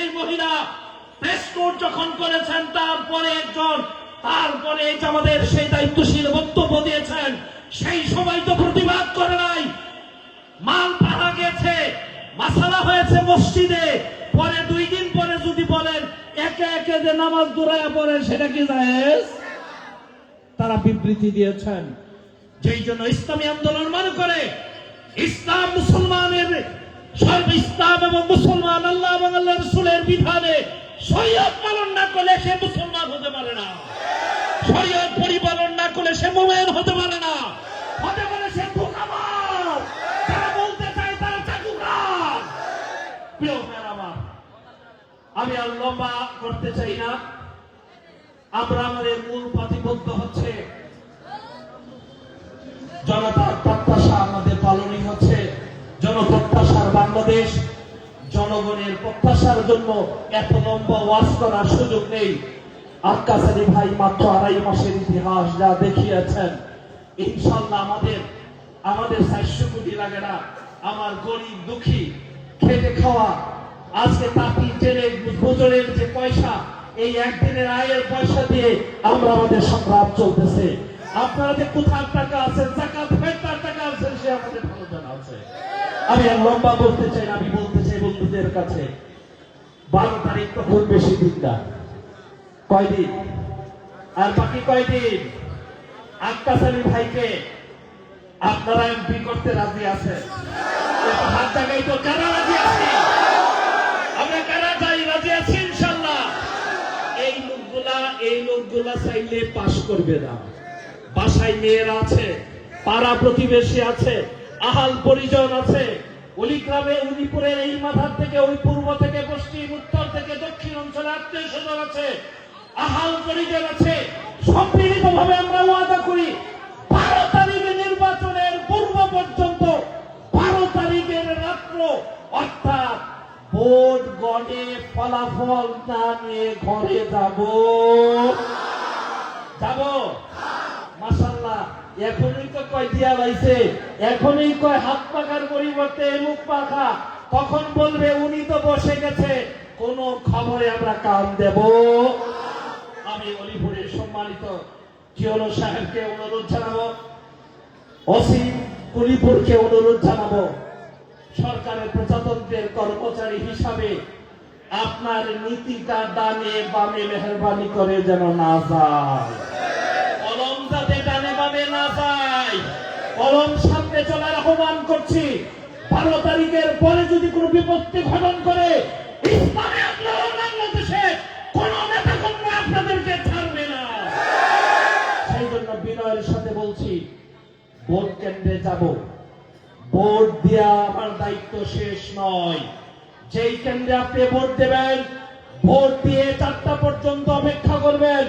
সেই মহিলা press note যখন করেছেন, তারপরে একজন, তারপরে আমাদের সেই দায়িত্বশীল বক্তব্য দিয়েছেন, সেই সময় তো প্রতিবাদ করে নাই। মাল পাড়া গেছে, মাসালা হয়েছে মসজিদে, পরে দুই দিন পরে যদি বলেন, একে একে যে নামাজ দূরায়া পড়েন সেটা কি জায়েজ? তারা বিবৃতি দিয়েছেন। যেই জন্য ইসলামী আন্দোলন মনে করে, ইসলাম মুসলমানের সর্ব ইসলাম এবং মুসলমান আল্লাহ এবং আল্লাহ রসুলের বিধানে পালন না করলে সে মুসলমান হতে পারে না। পরিপালন না করলে সে মোমেন হতে পারে না। হতে পারে সে আমি আর লম্বা করতে চাই না। আমরা আমাদের মূল প্রতিবদ্ধ হচ্ছে জনতার প্রত্যাশা আমাদের পালনই হচ্ছে। জনপ্রত্যাশার বাংলাদেশ, জনগণের প্রত্যাশার জন্য এত লম্বা ওয়াজ করার সুযোগ নেই। আক্কাস ভাই মাত্র আড়াই মাসের ইতিহাস যা দেখিয়েছেন। ইনশাল্লাহ আমাদের আমাদের চারশো কোটি লাগে না। আমার গরিব দুঃখী, খেটে খাওয়া, আজকে তাঁতি গুজরের যে পয়সা, এই একদিনের আয়ের পয়সা দিয়ে আমরা আমাদের সংগ্রাম চলতেছে। আপনারা যে কোথার টাকা আছে জাকাত, ফেরতার টাকা আছে সে আমাদের ভালো জানা। আমি আর লম্বা বলতে চাই আমি বলতে চাই বন্ধুদের কাছে। বারো তারিখ তো খুব বেশি দিন কয়দিন? আর বাকি কয়দিন? আক্কাস আলী ভাইকে আপনারা এমপি করতে রাজি আছেন? হাত জায়গায় তো, কারা রাজি আছে? আমরা কারা চাই রাজি আছি ইনশাল্লাহ। এই লোকগুলা এই লোকগুলা চাইলে পাশ করবে না। বাসায় মেয়েরা আছে, পাড়া প্রতিবেশী আছে। আহাল পরিজন আছে। অলিগ্রামে উলিপুরের এই মাথার থেকে, ওই পূর্ব থেকে, পশ্চিম, উত্তর থেকে, দক্ষিণ অঞ্চলে আত্মীয় স্বজন আছে। আহাল পরিজন আছে। সম্মিলিত ভাবে আমরা ওয়াদা করি বারো তারিখে নির্বাচনের পূর্ব পর্যন্ত বারো তারিখের রাত্র, অর্থাৎ ভোট গণে ফলাফল না নিয়ে ঘরে যাব। যাব? মাসাল্লাহ এখনই তো কয় দিয়া লাইছে, এখনই কয় হাত পাখার পরিবর্তে মুখ পাখা। তখন বলবে, উনি তো বসে গেছে, কোন খবরে আমরা কান দেব? আমি অলিপুরের সম্মানিত জিওনো সাহেবকে অনুরোধ জানাব, অসীম কুলিপুরকে অনুরোধ জানাব, সরকারের প্রজাতন্ত্রের কর্মচারী হিসাবে আপনার নীতিটা ডানে বামে মেহরবানি করে যেন না যায়। কলম সামনে চলার আহ্বান করছি। বারো তারিখের পরে যদি কোনো বিপত্তি ঘটন করে আপনাদেরকে ছাড়বে না। সেই জন্য সাথে বলছি, ভোট কেন্দ্রে ভোট আমার দায়িত্ব শেষ নয়। কেন্দ্রে আপনি ভোট দেবেন, ভোট দিয়ে চারটা পর্যন্ত অপেক্ষা করবেন।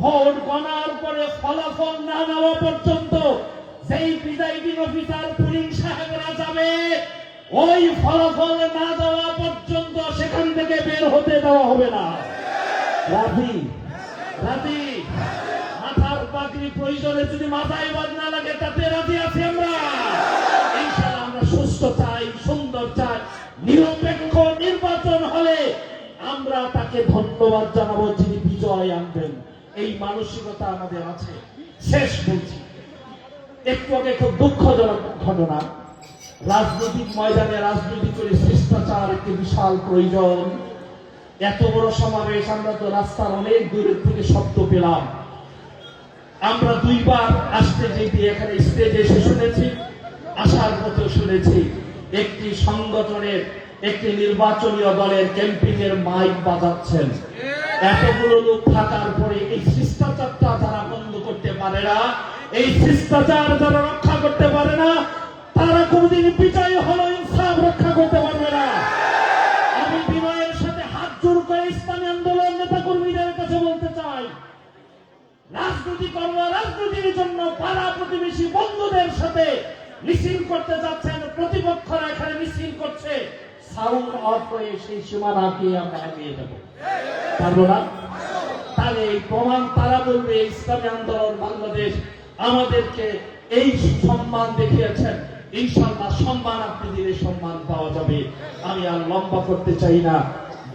ভোট গণার পরে ফলাফল না নেওয়া পর্যন্ত যেই প্রিজাইডিং অফিসার পুলিশ সাহেবরা যাবে। ওই ফলাফল না দেওয়া পর্যন্ত সেখান থেকে বের হতে দেওয়া হবে না। রাজি রাজি মাথার পাগড়ি প্রয়োজনে যদি মাথায় বাদ না লাগে, তাতে রাজি আছি আমরা। ইনশাআল্লাহ আমরা সুস্থ চাই, সুন্দর চাই, নিরপেক্ষ নির্বাচন হলে আমরা তাকে ধন্যবাদ জানাব যিনি বিজয় আনবেন। এই মানসিকতা আমাদের আছে। শেষ বলছি। একটু আগে খুব দুঃখজনক ঘটনা। রাজনৈতিক ময়দানে রাজনীতি করে শিষ্টাচার একটি বিশাল প্রয়োজন। এত বড় সমাবেশ, আমরা তো রাস্তার অনেক দূরের থেকে শব্দ পেলাম। আমরা দুইবার আসতে যেতে এখানে স্টেজে এসে শুনেছি, আসার মতো শুনেছি। একটি সংগঠনের, একটি নির্বাচনীয় দলের ক্যাম্পিং এর মাইক বাজাচ্ছেন। এতগুলো লোক থাকার পরে এই শিষ্টাচারটা যারা বন্ধ করতে পারে না। এই শিষ্টাচার যারা রক্ষা করতে পারে না, তারা কোনদিন বিজয় হলো, ইনসাফ রক্ষা করতে পারবে না। আমি বিনয়ের সাথে হাত জোর করে ইসলামী আন্দোলন নেতা কর্মীদের কাছে বলতে চাই, রাজনীতি কর্ম রাজনীতির জন্য পাড়া প্রতিবেশী বন্ধুদের সাথে মিছিল করতে যাচ্ছেন, প্রতিপক্ষরা এখানে মিছিল করছে। সাউন্ড অফ করে সেই সীমানা দিয়ে আমরা এগিয়ে যাব। পারব না? তাহলে এই প্রমাণ তারা বলবে, ইসলামী আন্দোলন বাংলাদেশ আমাদেরকে এই সম্মান দেখিয়েছেন। ইনশাল্লাহ সম্মান আপনি দিলে সম্মান পাওয়া যাবে। আমি আর লম্বা করতে চাই না।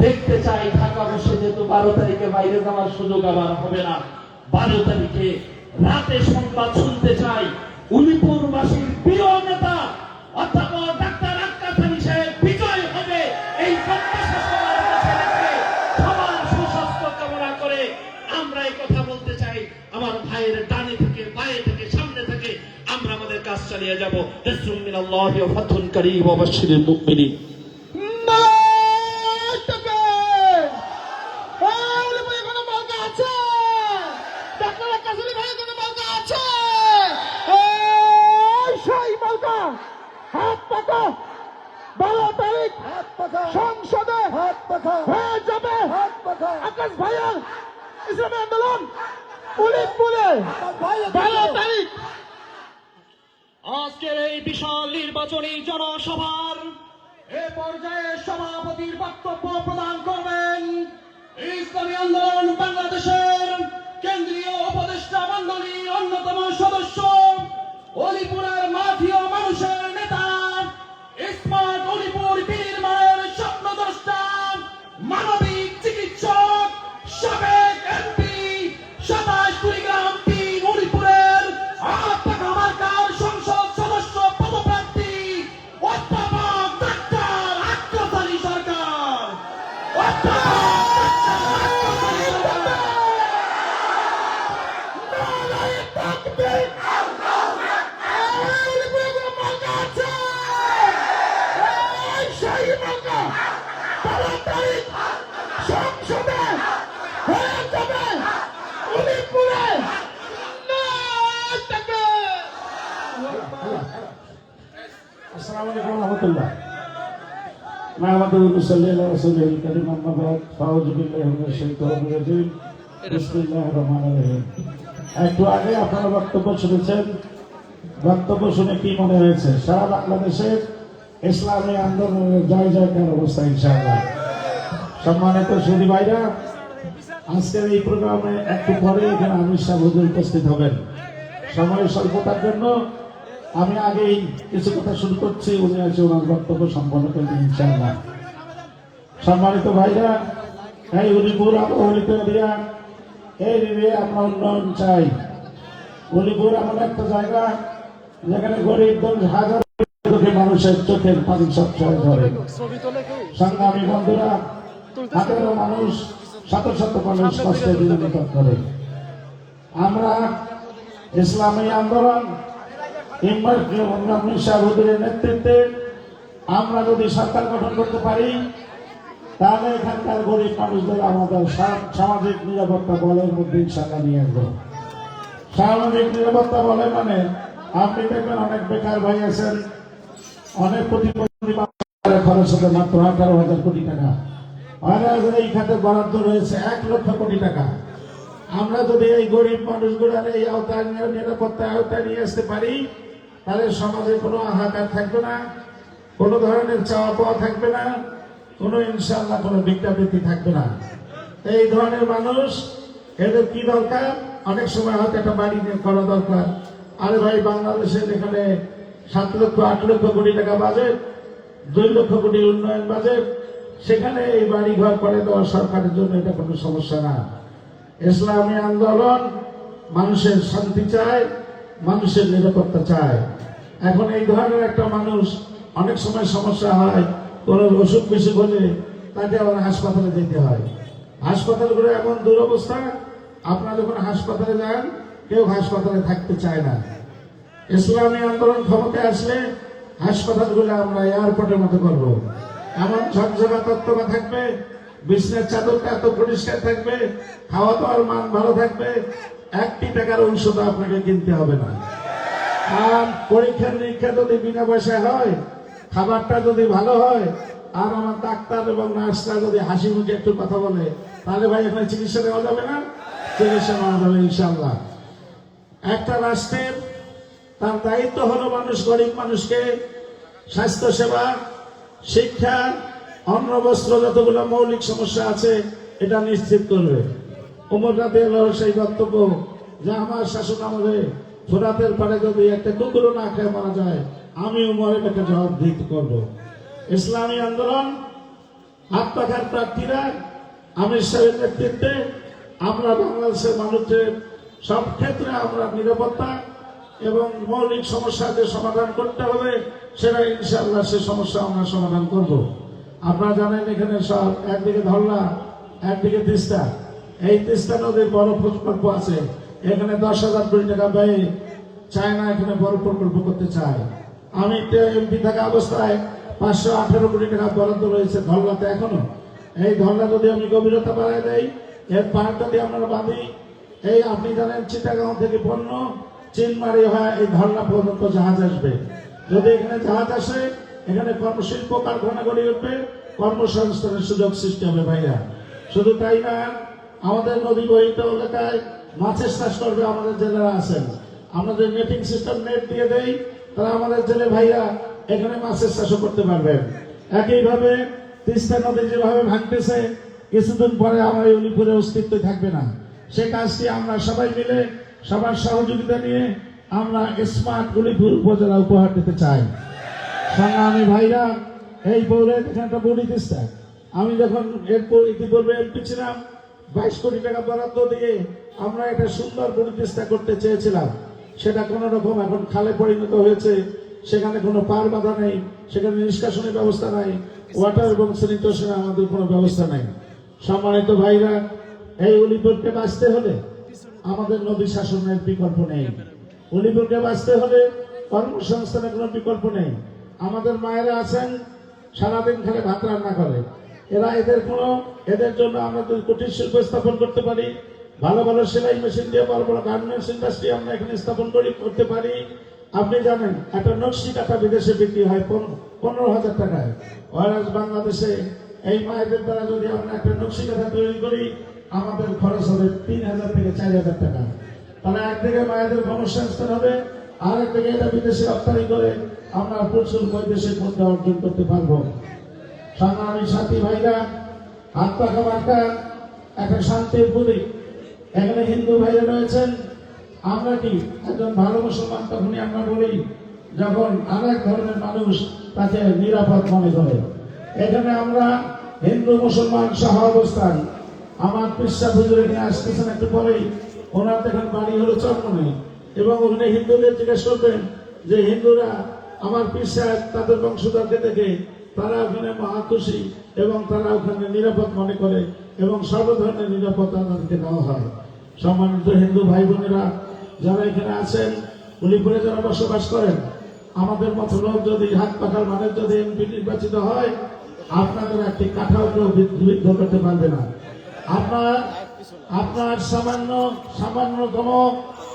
দেখতে চাই ঢাকা বসে যেহেতু বারো তারিখে বাইরে যাওয়ার সুযোগ আবার হবে না। বারো তারিখে রাতে সংবাদ শুনতে চাই। উলিপুরবাসীর প্রিয় নেতা অধ্যাপক চালিয়ে যাব। মিনাল্লাহি ওয়া ফাতহুন কারীম ওয়া বাশশিরিল মুমিনিন সংসদে হয়ে যাবে। আকাশ ভাইয়া ইসলামী আন্দোলন উলিপুরে বারো তারিখ আজকের এই বিশাল নির্বাচনী জনসভার এ পর্যায়ে সভাপতির বক্তব্য প্রদান করবেন ইসলামী আন্দোলন বাংলাদেশের কেন্দ্রীয় উপদেষ্টা মন্ডলীর অন্যতম সদস্য অলিপুরের মাটি نحمده ونصلي على رسوله الكريم أما بعد فأعوذ بالله من الشيطان الرجيم بسم الله الرحمن الرحيم একটু আগে আপনারা বক্তব্য শুনেছেন বক্তব্য শুনে কি মনে হয়েছে সারা বাংলাদেশের ইসলামী আন্দোলনের জয় জয়কার অবস্থা ইনশাআল্লাহ সম্মানিত সুদী ভাইরা আজকের এই প্রোগ্রামে একটু পরে এখানে আমির সাহেব হুজুর উপস্থিত হবেন সময় স্বল্পতার জন্য আমি আগেই কিছু কথা শুরু করছি উনি আছে ওনার বক্তব্য সম্পন্ন করবেন ইনশাআল্লাহ সম্মানিত ভাইরা, এই উলিপুর অবহেলিত এরিয়া এই এরিয়ায় আমরা উন্নয়ন চাই। উলিপুর এমন একটা জায়গা যেখানে গরিব হাজার মানুষের চোখের পানি সবসময় ধরে। সংগ্রামী বন্ধুরা, হাজারো মানুষ শত শত মানুষ কষ্টে বিনোদিত করে। আমরা ইসলামী আন্দোলন ইমামের নেতৃত্বে আমরা যদি সরকার গঠন করতে পারি তাহলে এখানকার গরিব মানুষদের আমাদের সামাজিক নিরাপত্তা বলের মধ্যে ইনশাল্লাহ নিয়ে আসব। সামাজিক নিরাপত্তা বলে মানে আপনি দেখবেন অনেক বেকার ভাই আছেন, অনেক মানুষের খরচ হতে মাত্র আঠারো হাজার কোটি টাকা। অনেক এই খাতে বরাদ্দ রয়েছে এক লক্ষ কোটি টাকা। আমরা যদি এই গরিব মানুষগুলোর এই আওতায় নিয়ে নিরাপত্তা আওতায় নিয়ে আসতে পারি, তাহলে সমাজে কোনো হাহাকার থাকবে না, কোনো ধরনের চাওয়া পাওয়া থাকবে না। কোনো ইনশাল্লাহ কোনো বিজ্ঞাপৃতি থাকবে না। এই ধরনের মানুষ, এদের কি দরকার? অনেক সময় হয়তো একটা বাড়ি নিয়ে করা দরকার। আরে ভাই, বাংলাদেশের যেখানে সাত লক্ষ, আট লক্ষ কোটি টাকা বাজেট, দুই লক্ষ কোটি উন্নয়ন বাজেট। সেখানে এই বাড়ি ঘর করে দেওয়া সরকারের জন্য এটা কোনো সমস্যা না। ইসলামী আন্দোলন মানুষের শান্তি চায়, মানুষের নিরাপত্তা চায়। এখন এই ধরনের একটা মানুষ অনেক সময় সমস্যা হয় কোন অসুখ বিসুখ হলে তাকে আবার হাসপাতালে যেতে হয়। হাসপাতালগুলো এমন দুরবস্থা, আপনারা যখন হাসপাতালে যান, কেউ হাসপাতালে থাকতে চায় না। ইসলামী আন্দোলন ক্ষমতায় আসলে হাসপাতালগুলো আমরা এয়ারপোর্টের মতো করব। এমন ঝকঝকা তত্ত্বটা থাকবে, বিছনার চাদরটা এত পরিষ্কার থাকবে, খাওয়া দাওয়ার মান ভালো থাকবে, একটি টাকার ঔষধ আপনাকে কিনতে হবে না। আর পরীক্ষা নিরীক্ষা যদি বিনা পয়সায় হয় খাবারটা যদি ভালো হয়, আর আমার ডাক্তার এবং নার্সরা যদি হাসি মুখে একটু কথা বলে, তাহলে ভাই এখানে চিকিৎসা দেওয়া যাবে না? চিকিৎসা নেওয়া যাবে ইনশাল্লাহ একটা রাষ্ট্রের তার দায়িত্ব হলো মানুষ, গরিব মানুষকে স্বাস্থ্য সেবা শিক্ষা, অন্ন, বস্ত্র যতগুলো মৌলিক সমস্যা আছে, এটা নিশ্চিত করবে। উমর রাতে সেই বক্তব্য, যে আমার শাসন আমলে ফোরাতের পারে যদি একটা কুকুরও না খেয়ে মারা যায় আমি উমরের একটা জবাব দিতে করব। ইসলামী আন্দোলন আত্মাকার প্রার্থীরা আমির সাহেবের নেতৃত্বে আমরা বাংলাদেশের মানুষের সব ক্ষেত্রে আমরা নিরাপত্তা এবং মৌলিক সমস্যা যে সমাধান করতে হবে, সেটা ইনশাআল্লাহ সে সমস্যা আমরা সমাধান করব। আপনারা জানেন এখানে সব একদিকে ধরলা একদিকে তিস্তা। এই তিস্তা নদীর বড় প্রকল্প আছে। এখানে দশ হাজার কোটি টাকা ব্যয়ে চায়না এখানে বড় প্রকল্প করতে চায়। আমি এমপি থাকা অবস্থায় পাঁচশো আঠারো কোটি টাকা বরাদ্দ রয়েছে ধরলাতে এখনও। এই ধরলা যদি আমি গভীরতা বাড়াই দেই, এর পাহাড় যদি আমরা বাঁধি। এই আপনি জানেন চিটাগাঁও থেকে পণ্য, চিনমারি হয় এই ধরলা পর্যন্ত জাহাজ আসবে। যদি এখানে জাহাজ আসে, এখানে কর্মশিল্প, কারখানা গড়ে উঠবে, কর্মসংস্থানের সুযোগ সৃষ্টি হবে ভাইয়া। শুধু তাই না, আমাদের নদী বহিত এলাকায় মাছের চাষ করবে আমাদের জেলেরা আছেন। আমরা যে নেটিং সিস্টেম নেট দিয়ে দেই তারা আমাদের জেলে ভাইয়া এখানে মাছের চাষও করতে পারবেন। একইভাবে তিস্তা নদী যেভাবে ভাঙতেছে, কিছুদিন পরে আমার এই উলিপুরে অস্তিত্ব থাকবে না। সে কাজটি আমরা সবাই মিলে সবার সহযোগিতা নিয়ে আমরা স্মার্ট উলিপুর উপজেলা উপহার দিতে চাই। সংগ্রামী ভাইরা, এই পৌরে এখানটা বলি তিস্তা। আমি যখন এরপর ইতিপূর্বে এমপি ছিলাম, বাইশ কোটি টাকা বরাদ্দ দিয়ে আমরা একটা সুন্দর প্রতিষ্ঠা করতে চেয়েছিলাম। সেটা কোন রকম এখন খালে পরিণত হয়েছে, সেখানে কোনো পার বাধা নেই, সেখানে নিষ্কাশনের ব্যবস্থা নাই ওয়াটার এবং স্যানিটেশনে আমাদের কোনো ব্যবস্থা নেই। সম্মানিত ভাইরা, এই উলিপুরকে বাঁচতে হলে আমাদের নদী শাসনের বিকল্প নেই। উলিপুরকে বাঁচতে হলে কর্মসংস্থানের কোনো বিকল্প নেই। আমাদের মায়েরা আছেন, সারাদিন খালি ভাত রান্না করে। এরা এদের কোনো, এদের জন্য আমরা যদি কুটির শিল্প স্থাপন করতে পারি ভালো ভালো সেলাই মেশিন দিয়ে বড় বড় গার্মেন্টস ইন্ডাস্ট্রি আমরা এখানে স্থাপন করি, করতে পারি। আপনি জানেন, একটা নকশি কাটা বিদেশে বিক্রি হয় পনেরো হাজার টাকায়। ওয়ারাজ বাংলাদেশে এই মায়েদের দ্বারা যদি আমরা একটা নকশি কাটা তৈরি করি, আমাদের খরচ হবে তিন হাজার থেকে চার হাজার টাকা। তাহলে একদিকে মায়েদের কর্মসংস্থান হবে, আর একদিকে এটা বিদেশে রপ্তানি করে আমরা প্রচুর বৈদেশিক মুদ্রা অর্জন করতে পারব। সংগ্রামী সাথী ভাইরা, হাত পাখা একটা শান্তির প্রতীক। এখানে হিন্দু ভাইরা রয়েছেন, আমরা কি একজন ভালো মুসলমান তখনই আমরা বলি যখন আরেক ধর্মের মানুষ তাকে নিরাপদ মনে করে। এখানে আমরা হিন্দু, মুসলমান সহ অবস্থান আমার পিসা হুজুর এখানে আসতেছেন একটু পরেই, ওনার দেখেন বাড়ি হলো চরমনে এবং ওখানে হিন্দুদের জিজ্ঞেস করবেন যে, হিন্দুরা আমার পিসা তাদের বংশধরকে দেখে তারা ওখানে মহা খুশি এবং তারা ওখানে নিরাপদ মনে করে এবং সর্ব ধরনের নিরাপত্তা তাদেরকে দেওয়া হয়। সম্মানিত হিন্দু ভাই বোনেরা যারা এখানে আছেন উলিপুরে যারা বসবাস করেন, আমাদের মতো লোক যদি হাত পাখার মানে যদি এমপি নির্বাচিত হয়, আপনাদের একটি কাঠাও কেউ বিদ্ধ করতে পারবে না। আপনার আপনার সামান্য, সামান্যতম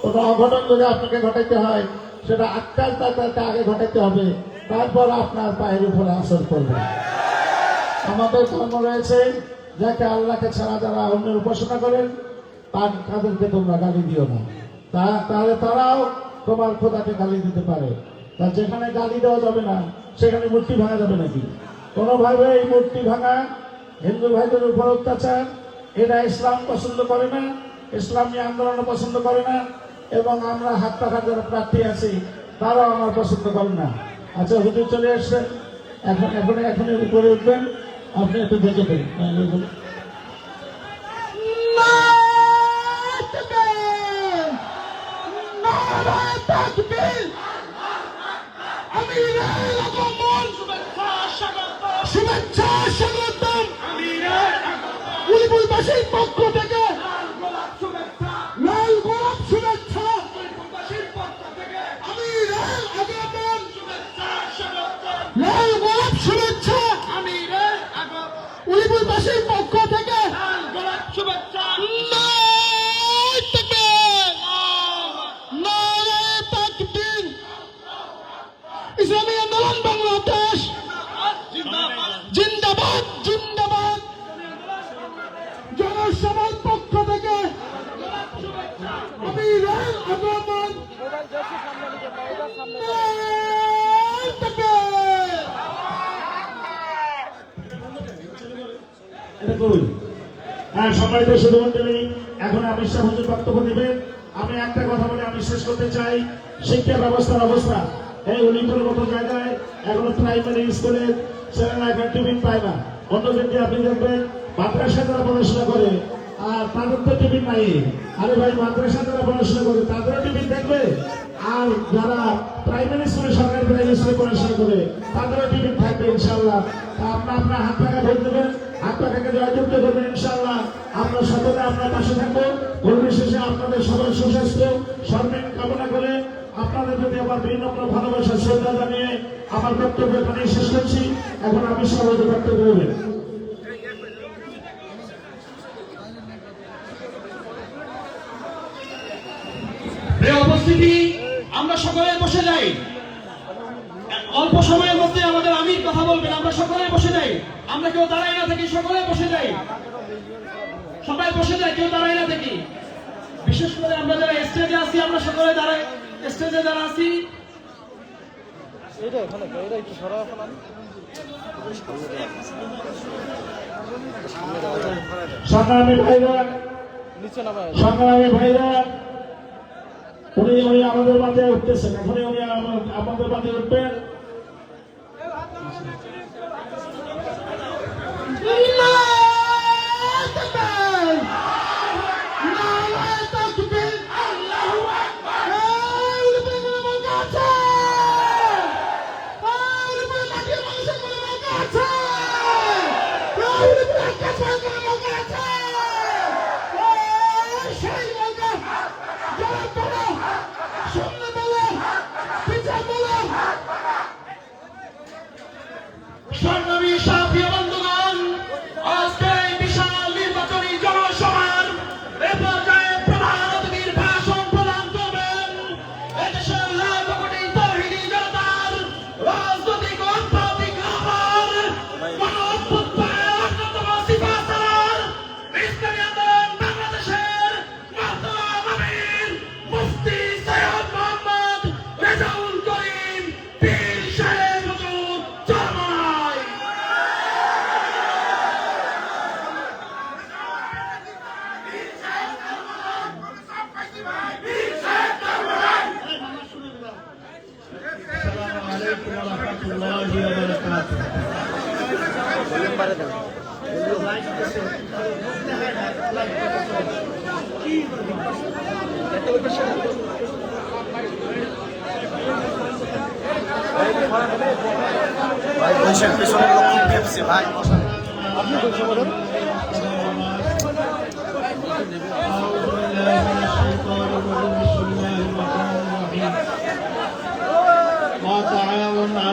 কোনো অঘটন যদি আপনাকে ঘটাইতে হয়, সেটা আটকাল তাকে আগে ঘটাইতে হবে। তারপর আপনার পায়ের উপরে আসর করবে আমাদের ধর্ম রয়েছে, যাকে আল্লাহকে ছাড়া যারা অন্যের উপাসনা করেন তাদেরকে তোমরা গালি দিও না। তা তাহলে তারাও তোমার খোদাকে গালি দিতে পারে। তা যেখানে গালি দেওয়া যাবে না, সেখানে মূর্তি ভাঙা যাবে নাকি? কোনোভাবে এই মূর্তি ভাঙা হিন্দু ভাইদের উপর অত্যাচার, এরা ইসলাম পছন্দ করে না, ইসলামী আন্দোলন পছন্দ করে না, এবং আমরা হাত পাখার যারা প্রার্থী আছি, তারাও আমার পছন্দ করে না। আচ্ছা হুজুর চলে আসছেন। এখন এখন এখন উপরে উঠবেন। আপনি একটু দেখে দেন। উলিপুরবাসীর হ্যাঁ আমি একটা কথা বলে আমি শেষ করতে চাই। শিক্ষা ব্যবস্থার অবস্থা। এই উলিপুরের মতো জায়গায় এখনও প্রাইমারি স্কুলে ছেলেরা পায় না। যারা পড়াশোনা করে আর তাদের টিফিন নাই আরে ভাই, মাদ্রাসা যারা পড়াশোনা করে তাদেরও টিফিন দেখবে? আর যারা প্রাইমারি স্কুলে সরকারি প্রাইমারি স্কুলে পড়াশোনা করে তাদেরও টিফিন থাকবে ইনশাল্লাহ তা আপনার আপনার হাত টাকা ভোট দেবেন হাত টাকাকে জয়যুক্ত করবেন ইনশাল্লাহ আমরা সকলে আপনার পাশে থাকব। পরিশেষে আপনাদের সবার সুস্বাস্থ্য, সম্মান কামনা করে আপনাদের প্রতি আমার বিনম্র ভালোবাসা, শ্রদ্ধা জানিয়ে আমার বক্তব্য এখানে শেষ করছি। এখন আমি সবাইকে বক্তব্য দেবেন প্রিয় উপস্থিতি আমরা সকলে বসে যাই। অল্প সময়ের মধ্যে আমাদের আমির কথা বলবেন আমরা সকলে বসে যাই। আমরা কেউ দাঁড়াই না থাকি সকলে বসে যাই। সবাই বসে যায় কেউ দাঁড়াই না থাকি। বিশেষ করে আমরা যারা স্টেজে আছি আমরা সকলে দাঁড়াই স্টেজে যারা আছি। সংগ্রামী ভাইরা সংগ্রামী ভাইরা উনি উনি আমাদের মাঝে উঠতেছেন। এখনই উনি আমা- আমাদের মাঝে উঠবেন।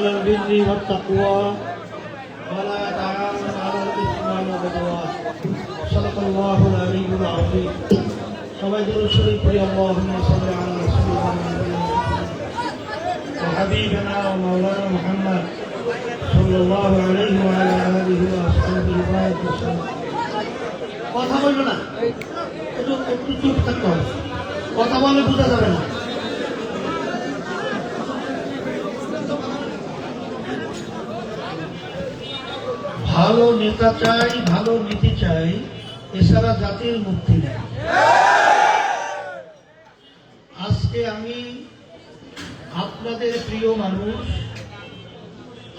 على البر والتقوى ولا تعاون على الاثم والعدوان صدق الله العلي العظيم সবাই জোরে শরীফ পড়ি اللهم صل على رسولنا وحبيبنا ومولانا محمد صلى الله عليه وعلى اله واصحابه وبارك وسلم কথা বলবে না একটু একটু চুপ থাকতে হবে কথা বলে বোঝা যাবে না ভালো নেতা চাই, ভালো নীতি চাই, এছাড়া জাতির মুক্তি নেই। আজকে আমি আপনাদের প্রিয় মানুষ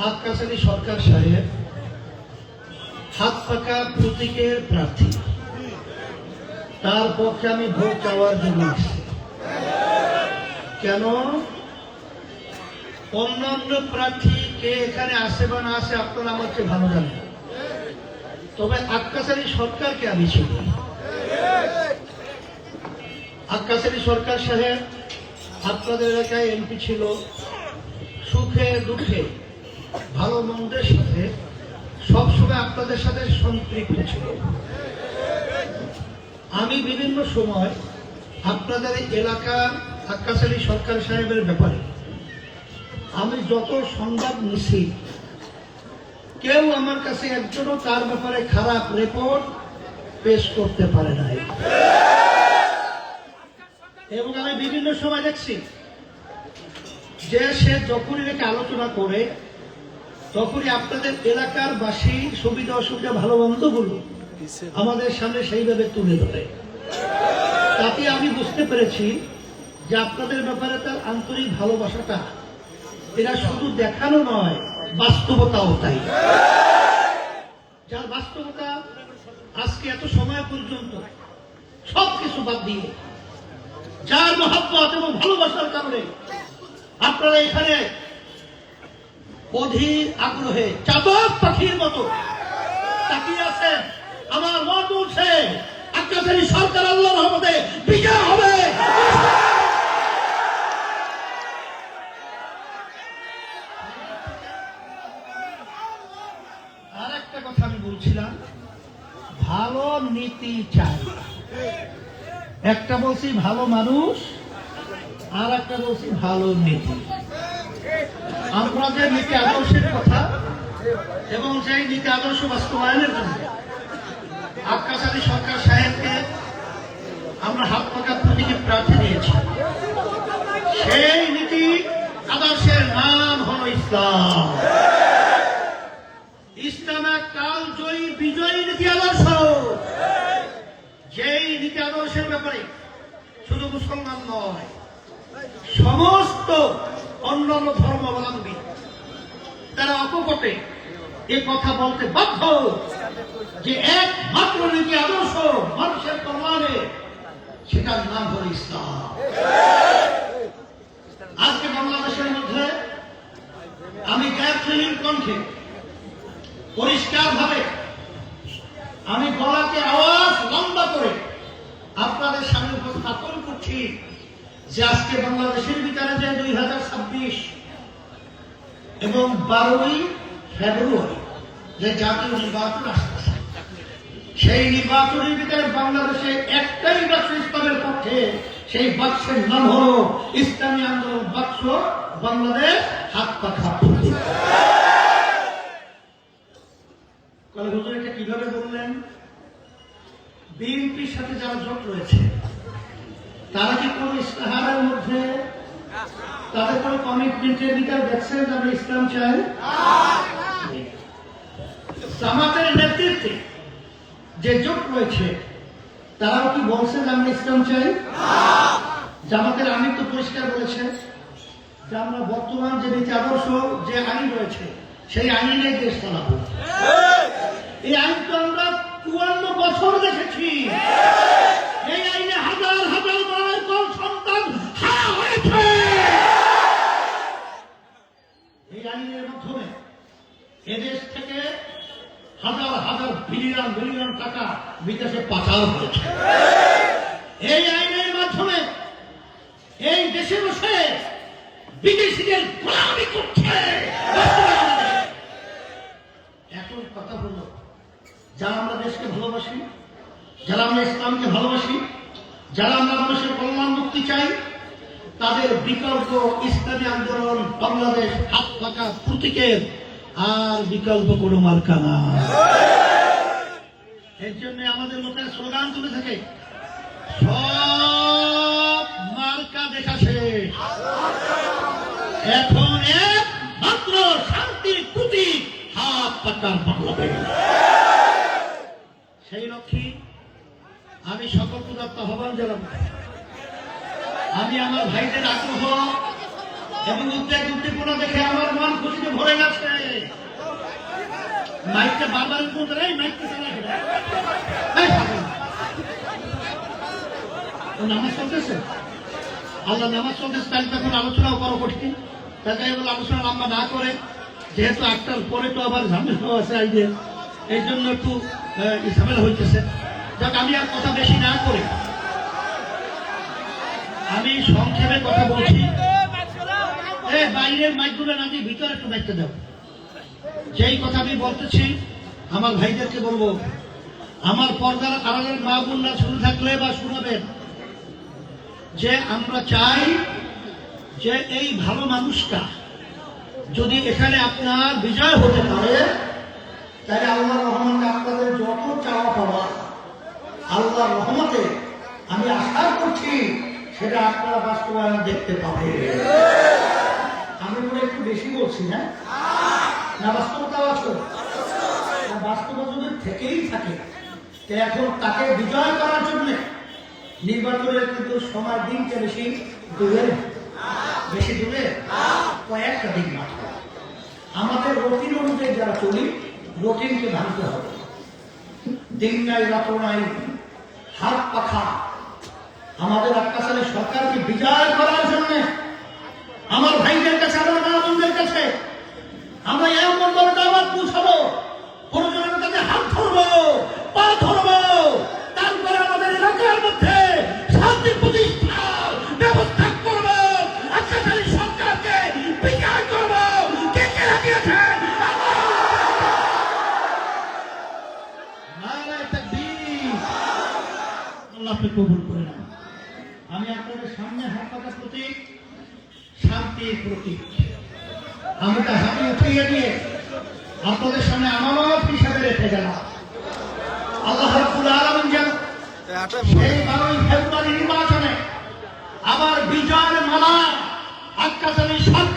আকাশালী সরকার সাহেব, হাত পাকা প্রতীকের প্রার্থী। তার পক্ষে আমি ভোট চাওয়ার জন্য আসছি। কেন? অন্যান্য প্রার্থী কে এখানে আসে বা না আসে আপনারা আমার চেয়ে ভালো জানেন। তবে আক্কাশালী সরকারকে আমি চিনি আক্কাশালী সরকার সাহেব, আপনাদের এলাকায় এমপি ছিল। সুখে, দুঃখে, ভালো মন্দের সাথে সবসময় আপনাদের সাথে সম্পৃক্ত ছিল। আমি বিভিন্ন সময় আপনাদের এলাকা আক্কাশালী সরকার সাহেবের ব্যাপারে আমি যত সংবাদ নিছি কেউ আমার কাছে একজনও তার ব্যাপারে খারাপ রিপোর্ট পেশ করতে পারে নাই। এবং আমি বিভিন্ন সময় দেখছি যে সে যখনই এটাকে আলোচনা করে, তখনই আপনাদের এলাকার বাসী, সুবিধা অসুবিধা, ভালো মন্দগুলো আমাদের সামনে সেইভাবে তুলে ধরে। তাতে আমি বুঝতে পেরেছি যে আপনাদের ব্যাপারে তার আন্তরিক ভালোবাসাটা এটা শুধু দেখানো নয় বাস্তবতাও তাই। যার বাস্তবতা আজকে এত সময় পর্যন্ত সব কিছু বাদ দিয়ে, যার মহাব্বত এবং ভালোবাসার কারণে আপনারা এখানে অধীর আগ্রহে চাতক পাখির মতো তাকিয়ে আছেন। আমার মত উঠছে আকাশের সরকার আল্লাহ রহমতে বিজয় হবে। বলছিলাম, ভালো নীতি চাই। একটা বলছি, ভালো মানুষ, আর একটা বলছি, ভালো নীতি। আমরা যে নীতি আদর্শের কথা এবং সেই নীতি আদর্শ বাস্তবায়নের জন্য আকাশ আলী সরকার সাহেবকে আমরা হাত পাকা প্রতীকে প্রার্থী দিয়েছি। সেই নীতি আদর্শের নাম হলো ইসলাম। ইসলাম কাল জয়ী, বিজয়ী নীতি আদর্শ। যেই নীতি আদর্শের ব্যাপারে শুধু মুসলমান নয়, সমস্ত অন্যান্য ধর্মাবলম্বী, তারা অকপটে এ কথা বলতে বাধ্য যে একমাত্র নীতি আদর্শ মানুষের কল্যাণে সেটার নাম হল ইসলাম। আজকে বাংলাদেশের মধ্যে আমি গ্যাসলিন কণ্ঠে পরিষ্কার ভাবে আমি গলাকে আওয়াজ লম্বা করে আপনাদের সামনে উপস্থাপন করছি যে আজকে বাংলাদেশের ভিতরে যে দুই হাজার ছাব্বিশ এবং বারোই ফেব্রুয়ারি যে জাতীয় নির্বাচন আসতেছে, সেই নির্বাচনের ভিতরে বাংলাদেশে একটাই বাক্স ইসলামের পক্ষে, সেই বাক্সের নাম হল ইসলামী আন্দোলন বাক্স বাংলাদেশ হাত পাখা তাহলে হুজুর এটা কীভাবে বললেন? বিএনপির সাথে যারা জোট রয়েছে, তারা কি কোন ইস্তাহারের মধ্যে তাদের কোন কমিটমেন্টের ভিতরে দেখছেন আমরা ইসলাম চাই? জামাতের নেতৃত্বে যে জোট রয়েছে, তারাও কি বলছে যে আমরা ইসলাম চাই? জামাতের আমির তো পরিষ্কার বলেছে যে আমরা বর্তমান যে নীতি আদর্শ, যে আইন রয়েছে, সেই আইনে দেশ চালাবো। এই আইন তো আমরা চুয়ান্ন বছর দেখেছি। এই আইনে হাজার হাজার মায়ের কোন সন্তান হয়েছে। এই আইনের মাধ্যমে এদেশ থেকে হাজার হাজার বিলিয়ন বিলিয়ন টাকা বিদেশে পাচার হয়েছে এই আইনের মাধ্যমে এই দেশে বসে বিদেশিদের গোলামি করছে এখন কথা হলো যারা আমরা দেশকে ভালোবাসি যারা আমরা ইসলামকে ভালোবাসি, যারা আমরা মানুষের কল্যাণ মুক্তি চাই, তাদের বিকল্প ইসলামী আন্দোলন বাংলাদেশ হাত পাকা প্রতীকের আর বিকল্প কোনো মার্কা না। এর জন্য আমাদের লোকের স্লোগান তুলে থাকে, সব মার্কা দেখা এখন এক মাত্র শান্তির প্রতীক হাত পাকার বাংলাদেশ। সেই লক্ষ্যে আমি সকল পূজার আহ্বান জানাব। আমি আমার ভাইদের আগ্রহ এবং উদ্বেগ উদ্দীপনা দেখে আমার মন খুশিতে ভরে গেছে। মাইকটা বারবার বলতে এই মাইকটা চালা নামাজ চলতেছে আল্লাহ নামাজ চলতেছে তাহলে তখন আলোচনাও করো কঠিন। তাকে বলে আলোচনা লম্বা না করে, যেহেতু আটটার পরে তো আবার ঝামেলা আছে এই এই জন্য একটু ঝামেলা হইতেছে। যাক, আমি আর কথা বেশি না করি। আমি সংক্ষেপে কথা বলছি। বাইরের মাইকগুলো না দিয়ে ভিতরে একটু মাইকটা দাও। যেই কথা আমি বলতেছি, আমার ভাইদেরকে বলব, আমার পর্দার আড়ালের মা বোনরা শুনে থাকলে বা শুনাবেন যে আমরা চাই যে এই ভালো মানুষটা যদি এখানে আপনার বিজয় হতে পারে, তাহলে আল্লাহ রহমতে আপনাদের যত চাওয়া পাওয়া আল্লাহ রহমতে আমি আশা করছি সেটা আপনারা বাস্তবায়ন দেখতে পাবেন। আমি মনে একটু বেশি বলছি না না, বাস্তবতা আছে বাস্তবতা যদি থেকেই থাকে এখন তাকে বিজয় করার জন্য নির্বাচনের কিন্তু সময় দিনটা বেশি দূরে। বেশি দূরে? কয়েকটা দিন মাত্র। আমাদের রুটিন অনুযায়ী যারা চলি, রুটিনকে ভাঙতে হবে। দিন নাই, রাত নাই হাত পাখা। আমাদের আকাশালী সরকারকে বিজয় করার জন্য আমার ভাইদের কাছে, আমার মা বোনদের কাছে আমরা এমন দরকার আবার পৌঁছাবো। হাত ধরবো। প্রতীক। আমি তার হাতে উঠিয়ে দিয়ে আপনাদের সামনে আমানত হিসাবে রেখে গেলাম। আল্লাহ রাব্বুল আলামিন যেন সেই বারোই ফেব্রুয়ারি নির্বাচনে আবার বিজয়ের মালা আকাশালী সরকারের